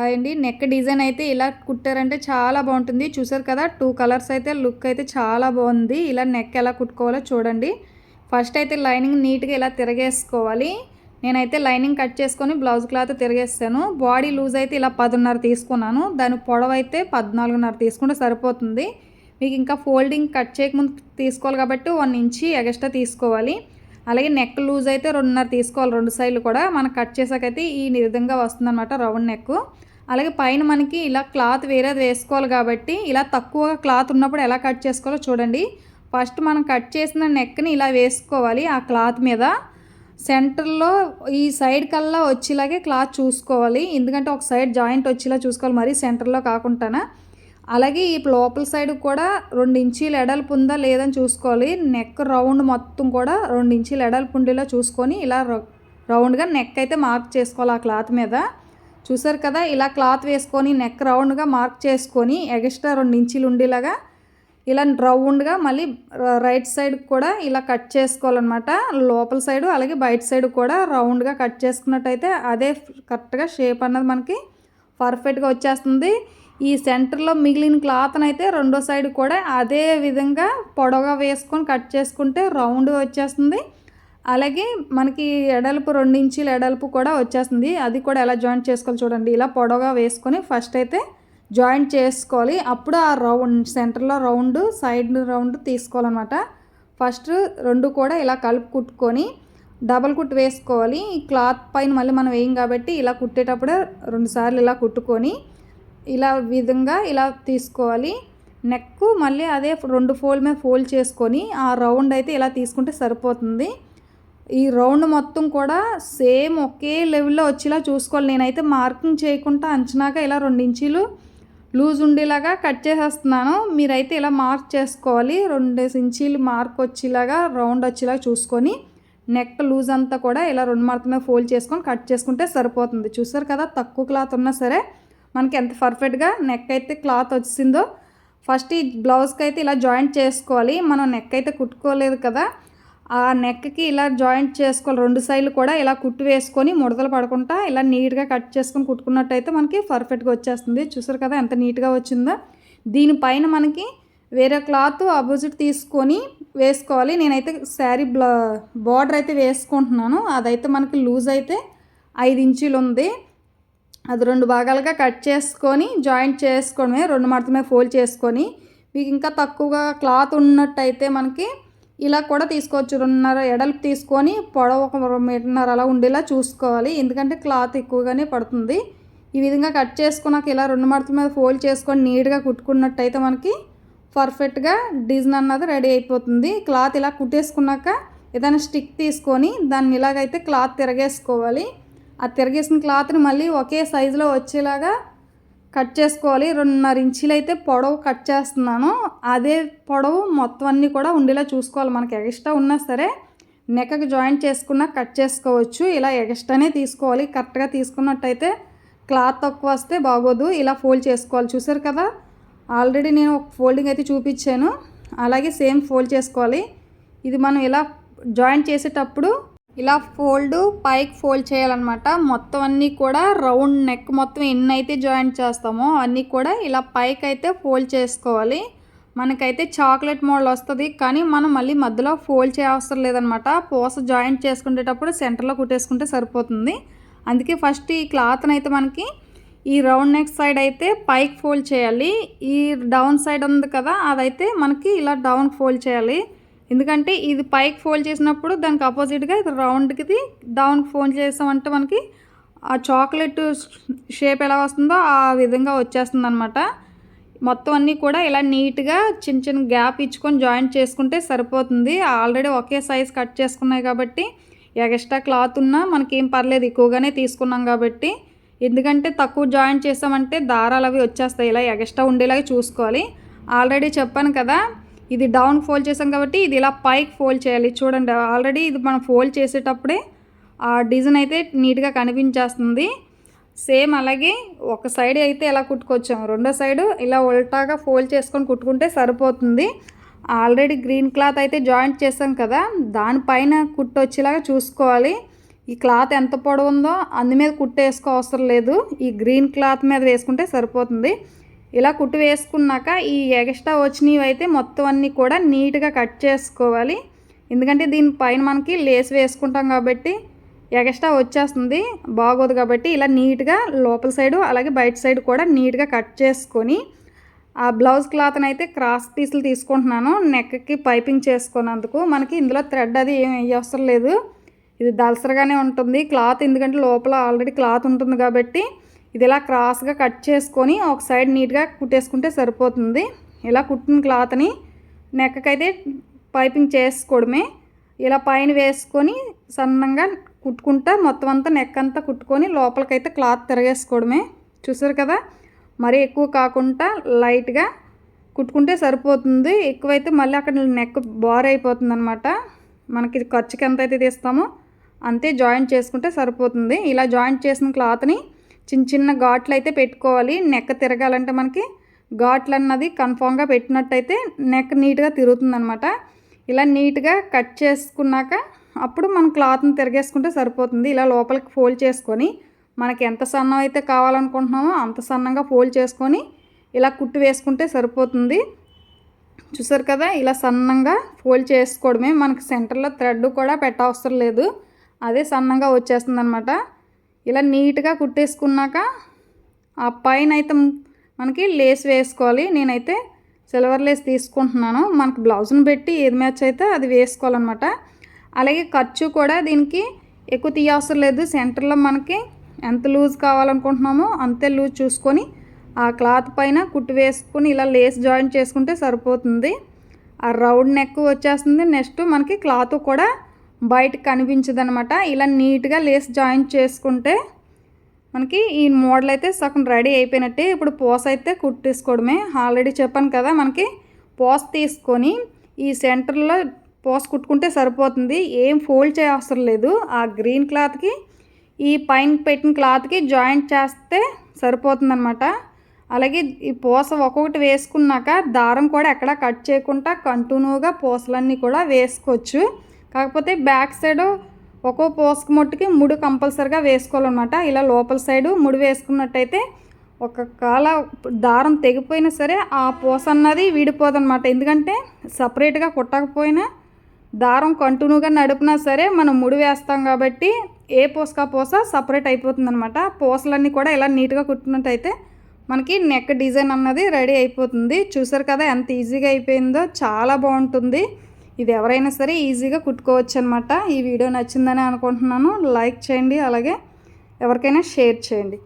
Hi అండి neck design అయితే ఇలా కుట్టారంటే చాలా బాగుంటుంది. చూసారు కదా టూ కలర్స్ అయితే లుక్ అయితే చాలా బాగుంది. ఇలా నెక్ ఎలా కుట్టుకోవాలో చూడండి. ఫస్ట్ అయితే లైనింగ్ నీట్గా ఇలా తిరగేసుకోవాలి. నేనైతే లైనింగ్ కట్ చేసుకొని బ్లౌజ్ క్లాత్ తిరిగేస్తాను. బాడీ లూజ్ అయితే ఇలా పదిన్నర తీసుకున్నాను. దాని పొడవు అయితే పద్నాలుగున్నర తీసుకుంటే సరిపోతుంది. మీకు ఇంకా ఫోల్డింగ్ కట్ చేయకముందు తీసుకోవాలి కాబట్టి వన్ ఇంచి ఎగస్ట్రా తీసుకోవాలి. అలాగే నెక్ లూజ్ అయితే రెండున్నర తీసుకోవాలి రెండు సైడ్లు కూడా. మనం కట్ చేసాకైతే ఈ విధంగా వస్తుందన్నమాట రౌండ్ నెక్ అలాగే పైన మనకి ఇలా క్లాత్ వేరేది వేసుకోవాలి కాబట్టి ఇలా తక్కువ క్లాత్ ఉన్నప్పుడు ఎలా కట్ చేసుకోవాలో చూడండి. ఫస్ట్ మనం కట్ చేసిన నెక్ని ఇలా వేసుకోవాలి ఆ క్లాత్ మీద. సెంటర్లో ఈ సైడ్ కల్లా వచ్చేలాగే క్లాత్ చూసుకోవాలి. ఎందుకంటే ఒక సైడ్ జాయింట్ వచ్చేలా చూసుకోవాలి మరీ సెంటర్లో కాకుండా అలాగే ఈ లోపల సైడ్ కూడా రెండు ఇంచీలు ఎడల్పు ఉందా లేదని చూసుకోవాలి. నెక్ రౌండ్ మొత్తం కూడా రెండు ఇంచీలు ఎడల్పు ఉండేలా చూసుకొని ఇలా రౌండ్గా నెక్ అయితే మార్క్ చేసుకోవాలి ఆ క్లాత్ మీద. చూసారు కదా ఇలా క్లాత్ వేసుకొని నెక్ రౌండ్గా మార్క్ చేసుకొని ఎగస్ట్రా రెండు ఇంచులు ఉండేలాగా ఇలా రౌండ్గా మళ్ళీ రైట్ సైడ్ కూడా ఇలా కట్ చేసుకోవాలన్నమాట. లోపల సైడు అలాగే బయట సైడ్ కూడా రౌండ్గా కట్ చేసుకున్నట్టయితే అదే కరెక్ట్గా షేప్ అన్నది మనకి పర్ఫెక్ట్గా వచ్చేస్తుంది. ఈ సెంటర్లో మిగిలిన క్లాత్ని అయితే రెండో సైడ్ కూడా అదే విధంగా పొడవుగా వేసుకొని కట్ చేసుకుంటే రౌండ్ వచ్చేస్తుంది. అలాగే మనకి ఎడల్పు రెండు ఇంచీలు ఎడల్పు కూడా వచ్చేస్తుంది. అది కూడా ఎలా జాయింట్ చేసుకోవాలి చూడండి. ఇలా పొడవుగా వేసుకొని ఫస్ట్ అయితే జాయింట్ చేసుకోవాలి. అప్పుడు ఆ రౌండ్ సెంటర్లో రౌండ్ సైడ్ రౌండ్ తీసుకోవాలన్నమాట. ఫస్ట్ రెండు కూడా ఇలా కలుపు కుట్టుకొని డబల్ కుట్టు వేసుకోవాలి. ఈ క్లాత్ పైన మళ్ళీ మనం వేయం కాబట్టి ఇలా కుట్టేటప్పుడు రెండు సార్లు ఇలా కుట్టుకొని ఇలా విధంగా ఇలా తీసుకోవాలి. నెక్ మళ్ళీ అదే రెండు ఫోల్డ్ మీద ఫోల్డ్ చేసుకొని ఆ రౌండ్ అయితే ఇలా తీసుకుంటే సరిపోతుంది. ఈ రౌండ్ మొత్తం కూడా సేమ్ ఒకే లెవెల్లో వచ్చేలా చూసుకోవాలి. నేనైతే మార్కింగ్ చేయకుండా అంచనాగా ఇలా రెండు ఇంచీలు లూజ్ ఉండేలాగా కట్ చేసేస్తున్నాను. మీరైతే ఇలా మార్క్ చేసుకోవాలి. రెండు ఇంచీలు మార్క్ వచ్చేలాగా రౌండ్ వచ్చేలాగా చూసుకొని నెక్ లూజ్ అంతా కూడా ఇలా రెండు మార్తమే ఫోల్డ్ చేసుకొని కట్ చేసుకుంటే సరిపోతుంది. చూసారు కదా తక్కువ క్లాత్ ఉన్నా సరే మనకి ఎంత పర్ఫెక్ట్గా నెక్ అయితే క్లాత్ వచ్చిందో. ఫస్ట్ ఈ బ్లౌజ్కి అయితే ఇలా జాయింట్ చేసుకోవాలి. మనం నెక్ అయితే కుట్టుకోలేదు కదా. ఆ నెక్కి ఇలా జాయింట్ చేసుకోవాలి. రెండు సైడ్లు కూడా ఇలా కుట్టు వేసుకొని ముడతలు పడకుండా ఇలా నీట్గా కట్ చేసుకొని కుట్టుకున్నట్టయితే మనకి పర్ఫెక్ట్గా వచ్చేస్తుంది. చూసారు కదా ఎంత నీట్గా వచ్చిందో. దీనిపైన మనకి వేరే క్లాత్ అపోజిట్ తీసుకొని వేసుకోవాలి. నేనైతే శారీ బ్లా బార్డర్ అయితే వేసుకుంటున్నాను. అదైతే మనకి లూజ్ అయితే ఐదు ఇంచులు ఉంది. అది రెండు భాగాలుగా కట్ చేసుకొని జాయింట్ చేసుకోవడమే రెండు మాత్రమే ఫోల్డ్ చేసుకొని. మీకు ఇంకా తక్కువగా క్లాత్ ఉన్నట్టయితే మనకి ఇలా కూడా తీసుకోవచ్చు. రెండున్నర ఎడలు తీసుకొని పొడవు ఒక మీటర్న్నర అలా ఉండేలా చూసుకోవాలి. ఎందుకంటే క్లాత్ ఎక్కువగానే పడుతుంది. ఈ విధంగా కట్ చేసుకున్నాక ఇలా రెండు మడతల మీద ఫోల్డ్ చేసుకొని నీట్గా కుట్టుకున్నట్టయితే మనకి పర్ఫెక్ట్గా డిజైన్ అన్నది రెడీ అయిపోతుంది. క్లాత్ ఇలా కుట్టేసుకున్నాక ఏదైనా స్టిక్ తీసుకొని దాన్ని ఇలాగైతే క్లాత్ తిరగేసుకోవాలి. ఆ తిరగేసిన క్లాత్ని మళ్ళీ ఒకే సైజులో వచ్చేలాగా కట్ చేసుకోవాలి. రెండున్నర ఇంచీలు అయితే పొడవు కట్ చేస్తున్నాను. అదే పొడవు మొత్తం అన్నీ కూడా ఉండేలా చూసుకోవాలి. మనకి ఎగస్ట్రా ఉన్నా సరే నెక్కకు జాయింట్ చేసుకున్నా కట్ చేసుకోవచ్చు. ఇలా ఎగస్ట్రానే తీసుకోవాలి. కరెక్ట్గా తీసుకున్నట్టయితే క్లాత్ తక్కువ వస్తే బాగోదు. ఇలా ఫోల్డ్ చేసుకోవాలి. చూసారు కదా? ఆల్రెడీ నేను ఒక ఫోల్డింగ్ అయితే చూపించాను. అలాగే సేమ్ ఫోల్డ్ చేసుకోవాలి. ఇది మనం ఇలా జాయింట్ చేసేటప్పుడు ఇలా ఫోల్డ్ పైకి ఫోల్డ్ చేయాలన్నమాట. మొత్తం అన్నీ కూడా రౌండ్ నెక్ మొత్తం ఎన్ని అయితే జాయింట్ చేస్తామో అన్నీ కూడా ఇలా పైకి అయితే ఫోల్డ్ చేసుకోవాలి. మనకైతే చాక్లెట్ మోడల్ వస్తుంది కానీ మనం మళ్ళీ మధ్యలో ఫోల్డ్ చేయవసరం లేదనమాట పూస జాయింట్ చేసుకునేటప్పుడు సెంటర్లో కుట్టేసుకుంటే సరిపోతుంది. అందుకే ఫస్ట్ ఈ క్లాత్ని అయితే మనకి ఈ రౌండ్ నెక్ సైడ్ అయితే పైకి ఫోల్డ్ చేయాలి. ఈ డౌన్ సైడ్ ఉంది కదా అదైతే మనకి ఇలా డౌన్ ఫోల్డ్ చేయాలి. ఎందుకంటే ఇది పైకి ఫోల్డ్ చేసినప్పుడు దానికి అపోజిట్గా ఇది రౌండ్కి డౌన్ ఫోల్డ్ చేసామంటే మనకి ఆ చాక్లెట్ షేప్ ఎలా వస్తుందో ఆ విధంగా వచ్చేస్తుంది అనమాట మొత్తం అన్నీ కూడా ఇలా నీట్గా చిన్న చిన్న గ్యాప్ ఇచ్చుకొని జాయింట్ చేసుకుంటే సరిపోతుంది. ఆల్రెడీ ఒకే సైజ్ కట్ చేసుకున్నాయి కాబట్టి ఎక్స్ట్రా క్లాత్ ఉన్నా మనకేం పర్లేదు ఎక్కువగానే తీసుకున్నాం కాబట్టి. ఎందుకంటే తక్కువ జాయింట్ చేసామంటే దారాలు అవి వచ్చేస్తాయి ఇలా ఎక్స్ట్రా ఉండేలాగా చూసుకోవాలి. ఆల్రెడీ చెప్పాను కదా ఇది డౌన్ ఫోల్డ్ చేసాం కాబట్టి ఇది ఇలా పైకి ఫోల్డ్ చేయాలి. చూడండి ఆల్రెడీ ఇది మనం ఫోల్డ్ చేసేటప్పుడే ఆ డిజైన్ అయితే నీట్గా కనిపించేస్తుంది. సేమ్ అలాగే ఒక సైడ్ అయితే ఎలా కుట్టుకొచ్చాము రెండో సైడు ఇలా ఉల్టాగా ఫోల్డ్ చేసుకొని కుట్టుకుంటే సరిపోతుంది. ఆల్రెడీ గ్రీన్ క్లాత్ అయితే జాయింట్ చేసాం కదా దానిపైన కుట్టు వచ్చేలాగా చూసుకోవాలి. ఈ క్లాత్ ఎంత పొడవుందో అందు మీద కుట్టేసుకో అవసరం లేదు. ఈ గ్రీన్ క్లాత్ మీద వేసుకుంటే సరిపోతుంది. ఇలా కుట్టు వేసుకున్నాక ఈ ఎగస్ట్రా వచ్చినవి అయితే మొత్తం అన్నీ కూడా నీట్గా కట్ చేసుకోవాలి. ఎందుకంటే దీనిపైన మనకి లేస్ వేసుకుంటాం కాబట్టి ఎగస్ట్రా వచ్చేస్తుంది బాగోదు కాబట్టి ఇలా నీట్గా లోపల సైడు అలాగే బయట సైడ్ కూడా నీట్గా కట్ చేసుకొని ఆ బ్లౌజ్ క్లాత్ని అయితే క్రాస్ పీసులు తీసుకుంటున్నాను. నెక్కి పైపింగ్ చేసుకున్నందుకు మనకి ఇందులో థ్రెడ్ అది ఏం అవసరం లేదు. ఇది దలసరగానే ఉంటుంది. క్లాత్ ఎందుకంటే లోపల ఆల్రెడీ క్లాత్ ఉంటుంది కాబట్టి ఇది ఇలా క్రాస్గా కట్ చేసుకొని ఒక సైడ్ నీట్గా కుట్టేసుకుంటే సరిపోతుంది. ఇలా కుట్టిన క్లాత్ని నెక్కకైతే పైపింగ్ చేసుకోవడమే. ఇలా పైన వేసుకొని సన్నంగా కుట్టుకుంటా మొత్తం అంతా నెక్ అంతా కుట్టుకొని లోపలికైతే క్లాత్ తిరగేసుకోవడమే. చూసారు కదా? మరీ ఎక్కువ కాకుండా లైట్గా కుట్టుకుంటే సరిపోతుంది. ఎక్కువైతే మళ్ళీ అక్కడ నెక్ బార్ అయిపోతుంది అనమాట మనకి ఖర్చుకి ఎంత అయితే తీస్తామో అంతే జాయింట్ చేసుకుంటే సరిపోతుంది. ఇలా జాయింట్ చేసిన క్లాత్ని చిన్న చిన్న ఘాట్లు అయితే పెట్టుకోవాలి. నెక్ తిరగాలంటే మనకి ఘాట్లు అన్నది కన్ఫామ్గా పెట్టినట్టయితే నెక్ నీట్గా తిరుగుతుంది అనమాట ఇలా నీట్గా కట్ చేసుకున్నాక అప్పుడు మనం క్లాత్ని తిరగేసుకుంటే సరిపోతుంది. ఇలా లోపలికి ఫోల్డ్ చేసుకొని మనకి ఎంత సన్నం అయితే కావాలనుకుంటున్నామో అంత సన్నంగా ఫోల్డ్ చేసుకొని ఇలా కుట్టు వేసుకుంటే సరిపోతుంది. చూసారు కదా ఇలా సన్నంగా ఫోల్డ్ చేసుకోవడమే మనకి సెంటర్లో థ్రెడ్ కూడా పెట్టవసరం లేదు. అదే సన్నంగా వచ్చేస్తుంది అనమాట ఇలా నీట్గా కుట్టేసుకున్నాక ఆ పైన అయితే మనకి లేస్ వేసుకోవాలి. నేనైతే సిల్వర్ లేస్ తీసుకుంటున్నాను. మనకి బ్లౌజ్ని పెట్టి ఏది మ్యాచ్ అయితే అది వేసుకోవాలన్నమాట. అలాగే ఖర్చు కూడా దీనికి ఎక్కువ తీయవసరం లేదు. సెంటర్లో మనకి ఎంత లూజ్ కావాలనుకుంటున్నామో అంతే లూజ్ చూసుకొని ఆ క్లాత్ పైన కుట్టు వేసుకుని ఇలా లేస్ జాయింట్ చేసుకుంటే సరిపోతుంది. ఆ రౌండ్ నెక్ వచ్చేస్తుంది. నెక్స్ట్ మనకి క్లాత్ కూడా బయటకు కనిపించదు అనమాట ఇలా నీట్గా లేస్ జాయింట్ చేసుకుంటే మనకి ఈ మోడల్ అయితే సగం రెడీ అయిపోయినట్టే. ఇప్పుడు పోస అయితే కుట్టేసుకోవడమే. ఆల్రెడీ చెప్పాను కదా మనకి పోస్ తీసుకొని ఈ సెంటర్లో పోస్ కుట్టుకుంటే సరిపోతుంది. ఏం ఫోల్డ్ చేయవసరం లేదు. ఆ గ్రీన్ క్లాత్కి ఈ పైన పెట్టిన క్లాత్కి జాయింట్ చేస్తే సరిపోతుందనమాట అలాగే ఈ పూస ఒక్కొక్కటి వేసుకున్నాక దారం కూడా ఎక్కడ కట్ చేయకుండా కంటిన్యూగా పూసలన్నీ కూడా వేసుకోవచ్చు. కాకపోతే బ్యాక్ సైడ్ ఒక్కో పూసకు మొట్టుకి ముడి కంపల్సరిగా వేసుకోవాలన్నమాట. ఇలా లోపల సైడు ముడి వేసుకున్నట్టయితే ఒక కాల దారం తెగిపోయినా సరే ఆ పూస అన్నది వీడిపోదన్నమాట. ఎందుకంటే సపరేట్గా కుట్టకపోయినా దారం కంటిన్యూగా నడిపినా సరే మనం ముడి వేస్తాం కాబట్టి ఏ పూసకా పూస సపరేట్ అయిపోతుంది అనమాట పూసలన్నీ కూడా ఇలా నీట్గా కుట్టినట్టయితే మనకి నెక్ డిజైన్ అన్నది రెడీ అయిపోతుంది. చూసారు కదా ఎంత ఈజీగా అయిపోయిందో చాలా బాగుంటుంది. ఇది ఎవరైనా సరే ఈజీగా కుట్టుకోవచ్చు అనమాట ఈ వీడియో నచ్చిందని అనుకుంటున్నాను. లైక్ చేయండి అలాగే ఎవరికైనా షేర్ చేయండి.